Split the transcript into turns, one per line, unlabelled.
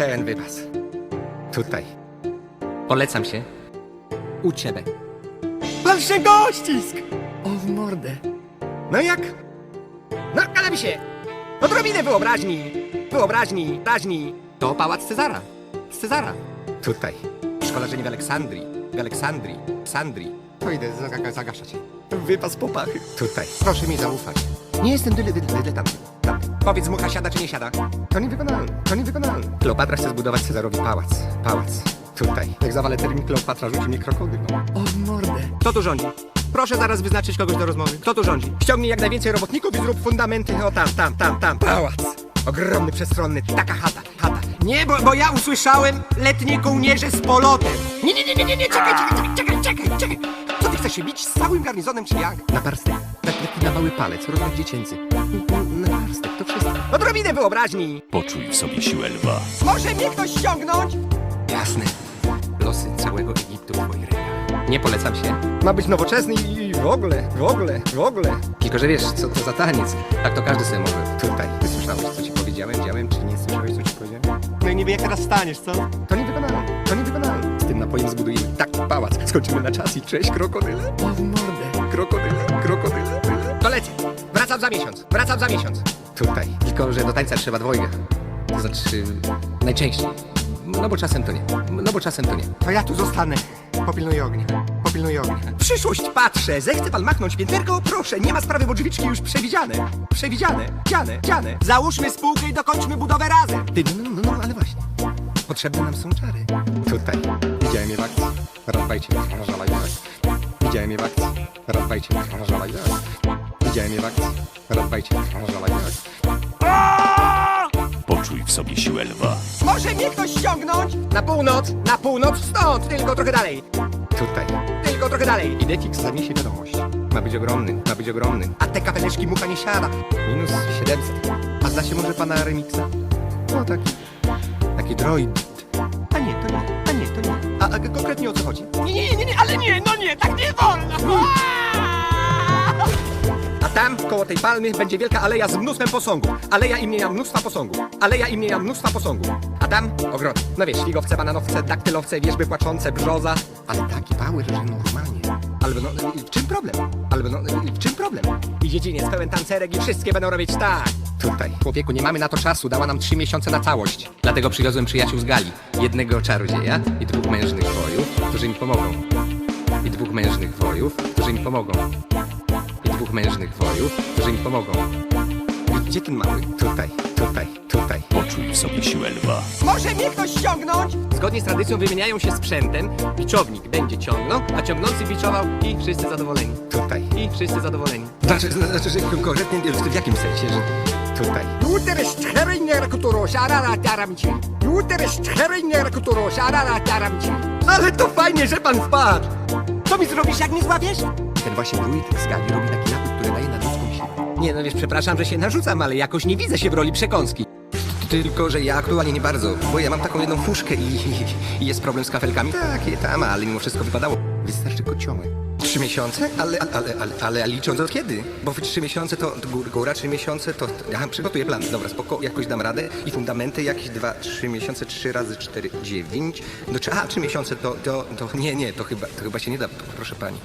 Pełen wypas. Tutaj. Polecam się. U ciebie. Patrzcie gościsk! O w mordę. No jak? No, ale mi się. Odrobinę wyobraźni. Wyobraźni, raźni. To pałac Cezara. Z Cezara. Tutaj. Szkolarzeni w Aleksandrii. W Aleksandrii. Sandrii. To idę zaga- zagaszać. Wypas popachy. Tutaj. Proszę mi zaufać. Nie jestem dyle, dyletantem. Powiedz mucha siada czy nie siada. To niewykonalne. To niewykonalne. Kleopatra chce zbudować Cezarowi pałac. Pałac. Tutaj. Jak zawalę termin Kleopatra rzuci mnie krokodylą. O mordę. Kto tu rządzi? Proszę zaraz wyznaczyć kogoś do rozmowy. Kto tu rządzi? Ściągnij jak najwięcej robotników i zrób fundamenty. O tam, tam, tam, tam. Pałac. Ogromny, przestronny. Taka chata. Chata. Nie, bo, bo ja usłyszałem letnie kołnierze z polotem. Nie, nie, nie, nie, nie, nie, czekaj, czekaj, czekaj, czekaj, czekaj. Co ty chcesz się bić z całym garnizonem czy jak? Na. Tak, taki na mały palec, rozmiar dziecięcy. Na parstek, to wszystko. Odrobinę wyobraźni.
Poczuj w sobie siłę lwa.
Może mnie ktoś ściągnąć? Jasne. Losy całego Egiptu w twoich rękach. Nie polecam się. Ma być nowoczesny i w ogóle, w ogóle, w ogóle. Tylko, że wiesz, co to za taniec. Tak to każdy sobie może. Tutaj. Ty słyszałeś, co ci powiedziałem? Działem, czy nie słyszałeś, co ci powiedziałem?
No i niby jak teraz staniesz, co?
To niewykonalne, to niewykonalne. Z tym napojem zbudujemy taki pałac. Skończymy na czas i cześć, krokodyle. W mordę. Krokodyle, krokodyle. To lecę. Wracam za miesiąc. Wracam za miesiąc. Tutaj. Tylko, że do tańca trzeba dwojga. To znaczy, najczęściej. No bo czasem to nie. No bo czasem to nie.
To ja tu zostanę. Popilnuję ognia. Popilnuję ognia.
Przyszłość patrzę. Zechce pan machnąć pięterko? Proszę, nie ma sprawy, bo drzwiczki już przewidziane. Przewidziane, dziane, dziane. Załóżmy spółkę i dokończmy budowę razem. Ty, no, no, no, no, ale właśnie. Potrzebne nam są czary. Tutaj. Widziałem je w akcji. Rozwajcie mnie, żalaj Widziałem je w akcji. Rozwajcie mnie, żalaj Widziałem je w akcji. Rozwajcie żalaj
Poczuj w sobie siłę lwa.
Może mnie ktoś ściągnąć? Na północ, na północ stąd, tylko trochę dalej. Tutaj, tylko trochę dalej. Idefix zaniesie wiadomość. Ma być ogromny, ma być ogromny. A te kafeleczki mucha nie siada. Minus 700. A zna się może pana Remixa? No taki, taki droid. A nie, to nie, a nie, to nie. A, a konkretnie o co chodzi? Nie, nie, nie, nie, ale nie, no nie, tak nie wolno. Tam, koło tej palmy, będzie wielka aleja z mnóstwem posągów. Aleja imienia mnóstwa posągów. Aleja imienia mnóstwa posągów. A tam ogrody. No wiesz, figowce, bananowce, daktylowce, wierzby płaczące, brzoza. Ale taki power, że normalnie. Albo no, w czym problem? Albo no, w czym problem? I dziedziniec pełen tancerek i wszystkie będą robić tak. Tutaj. Człowieku, nie mamy na to czasu. Dała nam trzy miesiące na całość. Dlatego przywiozłem przyjaciół z Gali. Jednego czarodzieja i dwóch mężnych wojów, którzy mi pomogą. I dwóch mężnych wojów, którzy mi pomogą dwóch mężnych wojów, którzy mi pomogą. Gdzie ten mały? Tutaj, tutaj, tutaj.
Poczuj w sobie siłę lwa.
Może mnie ktoś ściągnąć? Zgodnie z tradycją wymieniają się sprzętem. Biczownik będzie ciągnął, a ciągnący biczował i wszyscy zadowoleni. Tutaj. I wszyscy zadowoleni. Znaczy, znaczy że konkretnie w jakim sensie, że tutaj. Juteres czerejnier, którą siarara tiaramici. Juteres czerejnier, którą siarara tiaramici. Ale to fajnie, że pan wpadł. Co mi zrobisz, jak mnie złapiesz? Ten właśnie druid z gali robi taki napój, który daje nadludzką siłę. Nie no wiesz, przepraszam, że się narzucam, ale jakoś nie widzę się w roli przekąski. Tylko, że ja aktualnie nie bardzo, bo ja mam taką jedną fuszkę i, i, i jest problem z kafelkami. Takie tam, ale mimo wszystko wypadało. Wystarczy kociołek. Trzy miesiące? Ale, ale, ale, ale, ale licząc od kiedy? Bo w trzy miesiące to, to gór- góra trzy miesiące to... Ja przygotuję plan, dobra, spoko, jakoś dam radę i fundamenty jakieś dwa, trzy miesiące, trzy razy cztery, dziewięć. No, czy, a, trzy miesiące to, to, to, nie, nie, to chyba, to chyba się nie da, proszę pani.